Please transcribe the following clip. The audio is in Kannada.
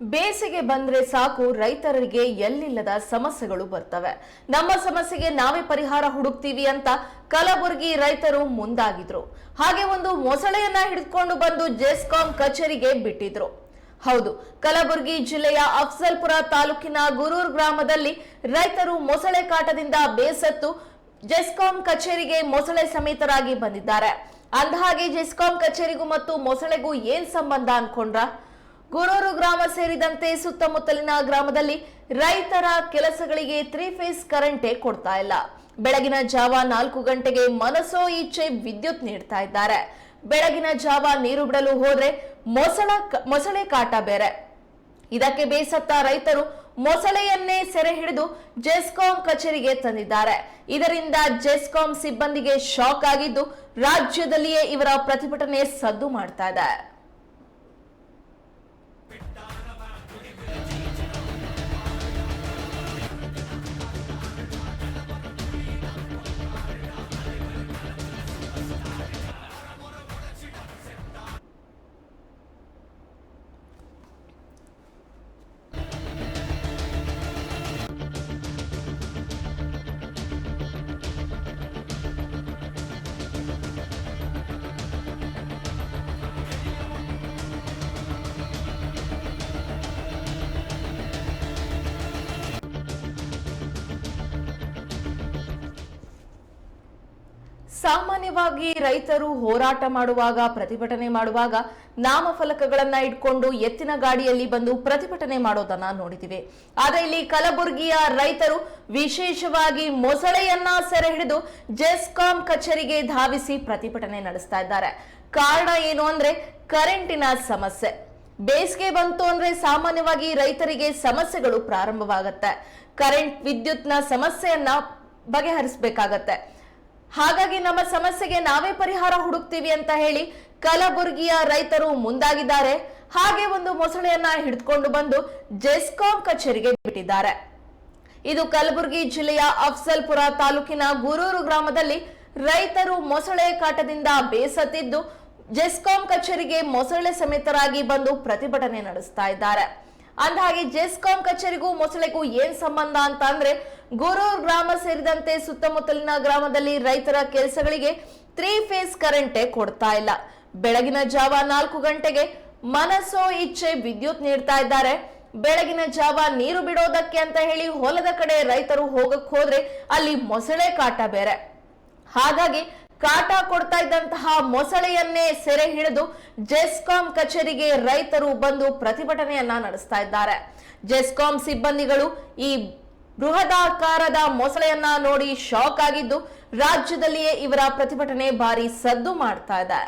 ಬೇಸಿಗೆ ಬಂದ್ರೆ ಸಾಕು, ರೈತರಿಗೆ ಎಲ್ಲಿಲ್ಲದ ಸಮಸ್ಯೆಗಳು ಬರ್ತವೆ. ನಮ್ಮ ಸಮಸ್ಯೆಗೆ ನಾವೇ ಪರಿಹಾರ ಹುಡುಕ್ತೀವಿ ಅಂತ ಕಲಬುರಗಿ ರೈತರು ಮುಂದಾಗಿದ್ರು. ಹಾಗೆ ಒಂದು ಮೊಸಳೆಯನ್ನ ಹಿಡಿದುಕೊಂಡು ಬಂದು ಜೆಸ್ಕಾಂ ಕಚೇರಿಗೆ ಬಿಟ್ಟಿದ್ರು. ಹೌದು, ಕಲಬುರಗಿ ಜಿಲ್ಲೆಯ ಅಫ್ಜಲ್ಪುರ ತಾಲೂಕಿನ ಗುರೂರ್ ಗ್ರಾಮದಲ್ಲಿ ರೈತರು ಮೊಸಳೆ ಕಾಟದಿಂದ ಬೇಸತ್ತು ಜೆಸ್ಕಾಂ ಕಚೇರಿಗೆ ಮೊಸಳೆ ಸಮೇತರಾಗಿ ಬಂದಿದ್ದಾರೆ. ಅಂದಹಾಗೆ ಜೆಸ್ಕಾಂ ಕಚೇರಿಗೂ ಮತ್ತು ಮೊಸಳೆಗೂ ಏನ್ ಸಂಬಂಧ ಅನ್ಕೊಂಡ್ರ? ಗುರೂರು ಗ್ರಾಮ ಸೇರಿದಂತೆ ಸುತ್ತಮುತ್ತಲಿನ ಗ್ರಾಮದಲ್ಲಿ ರೈತರ ಕೆಲಸಗಳಿಗೆ ತ್ರೀ ಫೇಸ್ ಕರೆಂಟೇ ಕೊಡ್ತಾ ಇಲ್ಲ. ಬೆಳಗಿನ ಜಾವ ನಾಲ್ಕು ಗಂಟೆಗೆ ಮನಸೋ ಇಚ್ಛೆ ವಿದ್ಯುತ್ ನೀಡ್ತಾ ಇದ್ದಾರೆ. ಬೆಳಗಿನ ಜಾವ ನೀರು ಬಿಡಲು ಹೋದ್ರೆ ಮೊಸಳ ಮೊಸಳೆ ಕಾಟ ಬೇರೆ. ಇದಕ್ಕೆ ಬೇಸತ್ತ ರೈತರು ಮೊಸಳೆಯನ್ನೇ ಸೆರೆ ಹಿಡಿದು ಜೆಸ್ಕಾಂ ಕಚೇರಿಗೆ ತಂದಿದ್ದಾರೆ. ಇದರಿಂದ ಜೆಸ್ಕಾಂ ಸಿಬ್ಬಂದಿಗೆ ಶಾಕ್ ಆಗಿದ್ದು ರಾಜ್ಯದಲ್ಲಿಯೇ ಇವರ ಪ್ರತಿಭಟನೆ ಸದ್ದು ಮಾಡ್ತಾ ಇದೆ. ಸಾಮಾನ್ಯವಾಗಿ ರೈತರು ಹೋರಾಟ ಮಾಡುವಾಗ, ಪ್ರತಿಭಟನೆ ಮಾಡುವಾಗ ನಾಮಫಲಕಗಳನ್ನ ಇಟ್ಕೊಂಡು ಎತ್ತಿನ ಗಾಡಿಯಲ್ಲಿ ಬಂದು ಪ್ರತಿಭಟನೆ ಮಾಡೋದನ್ನ ನೋಡಿದಿವೆ ಆದ್ರೆ ಇಲ್ಲಿ ಕಲಬುರಗಿಯ ರೈತರು ವಿಶೇಷವಾಗಿ ಮೊಸಳೆಯನ್ನ ಸೆರೆ ಹಿಡಿದು ಜೆಸ್ಕಾಂ ಕಚೇರಿಗೆ ಧಾವಿಸಿ ಪ್ರತಿಭಟನೆ ನಡೆಸ್ತಾ ಇದ್ದಾರೆ. ಕಾರಣ ಏನು ಅಂದ್ರೆ ಕರೆಂಟಿನ ಸಮಸ್ಯೆ. ಬೇಸಿಗೆ ಬಂತು ಅಂದ್ರೆ ಸಾಮಾನ್ಯವಾಗಿ ರೈತರಿಗೆ ಸಮಸ್ಯೆಗಳು ಪ್ರಾರಂಭವಾಗತ್ತೆ. ಕರೆಂಟ್, ವಿದ್ಯುತ್ನ ಸಮಸ್ಯೆಯನ್ನ ಬಗೆಹರಿಸಬೇಕಾಗತ್ತೆ. ಹಾಗಾಗಿ ನಮ್ಮ ಸಮಸ್ಯೆಗೆ ನಾವೇ ಪರಿಹಾರ ಹುಡುಕ್ತೀವಿ ಅಂತ ಹೇಳಿ ಕಲಬುರಗಿಯ ರೈತರು ಮುಂದಾಗಿದ್ದಾರೆ. ಹಾಗೆ ಒಂದು ಮೊಸಳೆಯನ್ನ ಹಿಡಿದುಕೊಂಡು ಬಂದು ಜೆಸ್ಕಾಂ ಕಚೇರಿಗೆ ಬಿಟ್ಟಿದ್ದಾರೆ. ಇದು ಕಲಬುರಗಿ ಜಿಲ್ಲೆಯ ಅಫ್ಸಲ್ಪುರ ತಾಲೂಕಿನ ಗುರೂರು ಗ್ರಾಮದಲ್ಲಿ ರೈತರು ಮೊಸಳೆ ಕಾಟದಿಂದ ಬೇಸತ್ತಿದ್ದು ಜೆಸ್ಕಾಂ ಕಚೇರಿಗೆ ಮೊಸಳೆ ಸಮೇತರಾಗಿ ಬಂದು ಪ್ರತಿಭಟನೆ ನಡೆಸ್ತಾ ಇದ್ದಾರೆ. ಅಂದಹಾಗೆ ಜೆಸ್ಕಾಂ ಕಚೇರಿಗೂ ಮೊಸಳೆಗೂ ಏನ್ ಸಂಬಂಧ ಅಂತ ಅಂದ್ರೆ ಗುರೂರ್ ಗ್ರಾಮ ಸೇರಿದಂತೆ ಸುತ್ತಮುತ್ತಲಿನ ಗ್ರಾಮದಲ್ಲಿ ರೈತರ ಕೆಲಸಗಳಿಗೆ ತ್ರೀ ಫೇಸ್ ಕರೆಂಟೇ ಕೊಡ್ತಾ ಇಲ್ಲ. ಬೆಳಗಿನ ಜಾವ ನಾಲ್ಕು ಗಂಟೆಗೆ ಮನಸ್ಸೋ ಇಚ್ಛೆ ವಿದ್ಯುತ್ ನೀಡ್ತಾ ಇದ್ದಾರೆ. ಬೆಳಗಿನ ಜಾವ ನೀರು ಬಿಡೋದಕ್ಕೆ ಅಂತ ಹೇಳಿ ಹೊಲದ ಕಡೆ ರೈತರು ಹೋಗಕ್ ಹೋದ್ರೆ ಅಲ್ಲಿ ಮೊಸಳೆ ಕಾಟ ಬೇರೆ. ಹಾಗಾಗಿ ಕಾಟ ಕೊಡ್ತಾ ಇದ್ದಂತಹ ಮೊಸಳೆಯನ್ನೇ ಸೆರೆ ಹಿಡಿದು ಜೆಸ್ಕಾಂ ಕಚೇರಿಗೆ ರೈತರು ಬಂದು ಪ್ರತಿಭಟನೆಯನ್ನ ನಡೆಸ್ತಾ ಇದ್ದಾರೆ. ಜೆಸ್ಕಾಂ ಸಿಬ್ಬಂದಿಗಳು ಈ ಬೃಹದಾಕಾರದ ಮೊಸಳೆಯನ್ನ ನೋಡಿ ಶಾಕ್ ಆಗಿದ್ದು ರಾಜ್ಯದಲ್ಲಿಯೇ ಇವರ ಪ್ರತಿಭಟನೆ ಭಾರಿ ಸದ್ದು ಮಾಡ್ತಾ ಇದೆ.